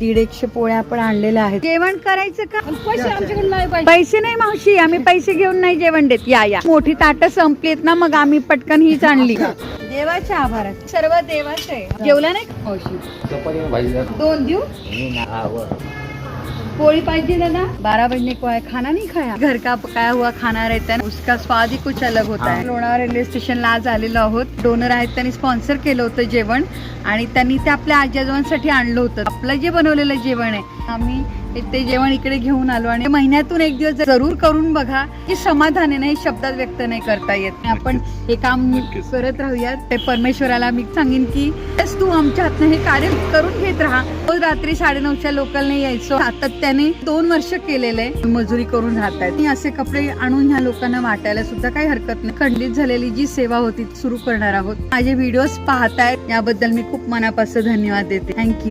दीड एकशे पोळ्या आपण आणलेल्या आहेत. जेवण करायचं का? पैसे आमच्याकडे नाही पाहिजे पैसे नाही मावशी आम्ही पैसे घेऊन नाही जेवण देत. या या. मोठी ताटं संपलीत ना मग आम्ही पटकन हीच आणली. देवाच्या आभारात. सर्व देवाचे. आहे जेवला नाही? दोन देऊ? पोळी पाहिजे दादा? बारह बजने को है खाना नहीं खाया? घर का पकाया हुआ खाना रहता है उसका स्वाद ही कुछ अलग होता है. लोणावळा रेल्वे स्टेशनला आज आलेलो आहोत. डोनर आहेत त्यांनी स्पॉन्सर केलं होतं जेवण आणि त्यांनी ते आपल्या आजी आजोबांसाठी आणलं होतं. आपलं जे बनवलेलं जेवण आहे आम्ही ते जेवण इकडे घेऊन आलो आणि महिन्यातून एक दिवस जरूर करून बघा की समाधान आहे ना हे शब्दात व्यक्त नाही करता येत. आपण हे काम करत राहूयात. ते परमेश्वराला मी सांगेन की "बस तू आमच्यातनं हे कार्य करून घेत राहा. रोज रात्री साडेनऊच्या लोकलने यायचो. सातत्याने दोन वर्ष केलेले आहे मजुरी करून राहत आहेत असे कपडे आणून ह्या लोकांना वाटायला सुद्धा काही हरकत नाही. खंडित झालेली जी सेवा होती सुरू करणार आहोत. माझे व्हिडिओज पाहतायत याबद्दल मी खूप मनापासून धन्यवाद देते. थँक्यू